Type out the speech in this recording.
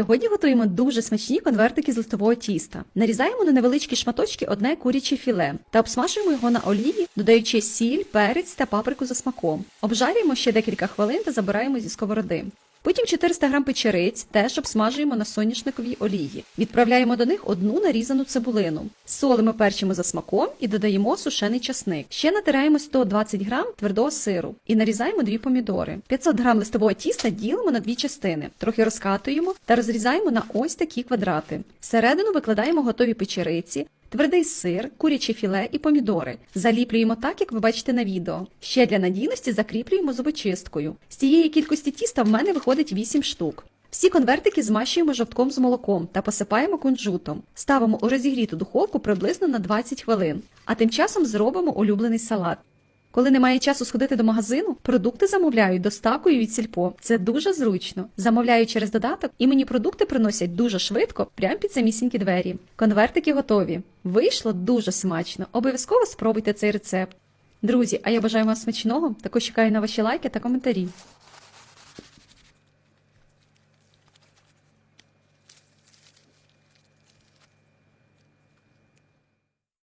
Сьогодні готуємо дуже смачні конвертики з листового тіста. Нарізаємо на невеличкі шматочки одне куряче філе та обсмажуємо його на олії, додаючи сіль, перець та паприку за смаком. Обжарюємо ще декілька хвилин та забираємо зі сковороди. Потім 400 г печериць теж обсмажуємо на соняшниковій олії. Відправляємо до них одну нарізану цибулину. Солимо перчимо за смаком і додаємо сушений часник. Ще натираємо 120 г твердого сиру і нарізаємо дві помідори. 500 г листового тіста ділимо на дві частини, трохи розкатуємо та розрізаємо на ось такі квадрати. Всередину викладаємо готові печериці. Твердий сир, куряче філе і помідори. Заліплюємо так, як ви бачите на відео. Ще для надійності закріплюємо зубочисткою. З цієї кількості тіста в мене виходить 8 штук. Всі конвертики змащуємо жовтком з молоком та посипаємо кунжутом. Ставимо у розігріту духовку приблизно на 20 хвилин, а тим часом зробимо улюблений салат. Коли немає часу сходити до магазину, продукти замовляють доставкою від сільпо. Це дуже зручно. Замовляю через додаток, і мені продукти приносять дуже швидко, прямо під самісінькі двері. Конвертики готові. Вийшло дуже смачно. Обов'язково спробуйте цей рецепт. Друзі, а я бажаю вам смачного. Також чекаю на ваші лайки та коментарі.